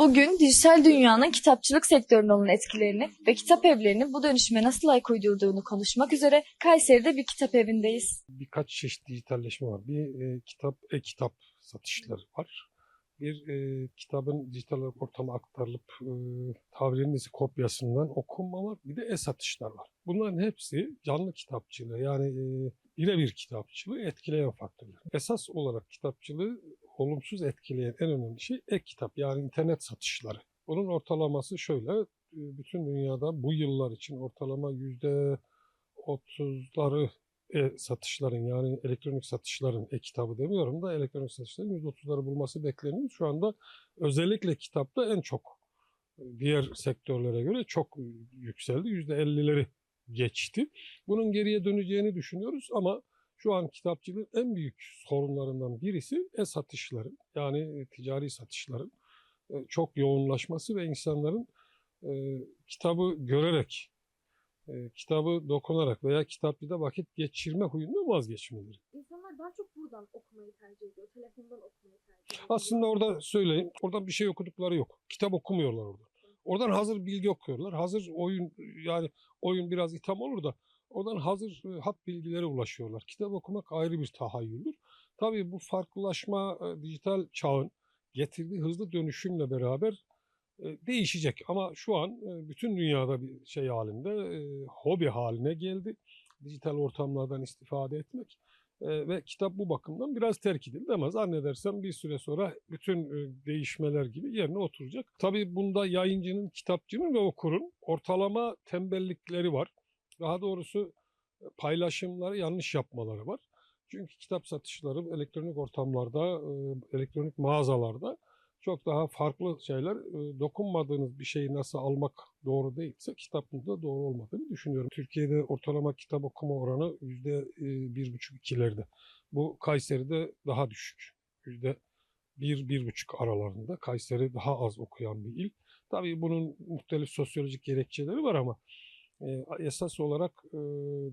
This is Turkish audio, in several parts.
Bugün dijital dünyanın kitapçılık sektörüne olan etkilerini ve kitap evlerinin bu dönüşüme nasıl ayak uydurduğunu konuşmak üzere Kayseri'de bir kitap evindeyiz. birkaç çeşit dijitalleşme var. Bir e, kitap, e-kitap satışları var. Bir e, kitabın dijital ortama aktarılıp e, tabirinizi kopyasından okunma var. Bir de e-satışlar var. Bunların hepsi canlı kitapçılığı yani e, birebir kitapçılığı etkileyen faktörler. Esas olarak kitapçılığı olumsuz etkileyen en önemli şey e-kitap yani internet satışları. Bunun ortalaması şöyle, e, bütün dünyada bu yıllar için ortalama yüzde 30'ları e satışların yani elektronik satışların e-kitabı demiyorum da elektronik satışların %30'ları bulması bekleniyor. Şu anda özellikle kitapta en çok e, diğer sektörlere göre çok yükseldi. %50'leri geçti. Bunun geriye döneceğini düşünüyoruz ama şu an kitapçılığın en büyük sorunlarından birisi e-satışların yani ticari satışların e, çok yoğunlaşması ve insanların e, kitabı görerek e, kitabı dokunarak veya kitapçıda vakit geçirme huyundan vazgeçmeleri. İnsanlar daha çok buradan okumayı tercih ediyor. Telefondan okumayı tercih ediyor. Aslında orada söyleyeyim, oradan bir şey okudukları yok. Kitap okumuyorlar orada. Oradan hazır bilgi okuyorlar. Hazır oyun yani oyun biraz itham olur da oradan hazır hat bilgilere ulaşıyorlar. Kitap okumak ayrı bir tahayyüldür. Tabii bu farklılaşma dijital çağın getirdiği hızlı dönüşümle beraber değişecek. Ama şu an bütün dünyada bir şey halinde, hobi haline geldi. Dijital ortamlardan istifade etmek. Ve kitap bu bakımdan biraz terk edildi ama zannedersem bir süre sonra bütün değişmeler gibi yerine oturacak. Tabii bunda yayıncının, kitapçının ve okurun ortalama tembellikleri var. Daha doğrusu e, paylaşımları yanlış yapmaları var. Çünkü kitap satışları elektronik ortamlarda, e, elektronik mağazalarda çok daha farklı şeyler. E, Dokunmadığınız bir şeyi nasıl almak doğru değilse kitabın da doğru olmadığını düşünüyorum. Türkiye'de ortalama kitap okuma oranı yüzde e, bir buçuk ikilerde. Bu Kayseri'de daha düşük. Yüzde bir, bir buçuk aralarında. Kayseri daha az okuyan bir il. Tabii bunun muhtelif sosyolojik gerekçeleri var ama e, esas olarak e,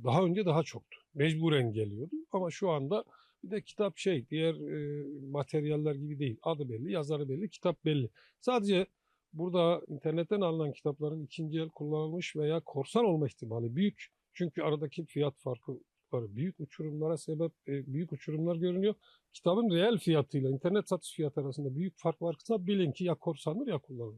daha önce daha çoktu. Mecburen geliyordu ama şu anda bir de kitap şey diğer e, materyaller gibi değil. Adı belli, yazarı belli, kitap belli. Sadece burada internetten alınan kitapların ikinci el kullanılmış veya korsan olma ihtimali büyük. Çünkü aradaki fiyat farkı var. Büyük uçurumlara sebep, e, büyük uçurumlar görünüyor. Kitabın reel fiyatıyla internet satış fiyatı arasında büyük fark varsa bilin ki ya korsandır ya kullanılmış.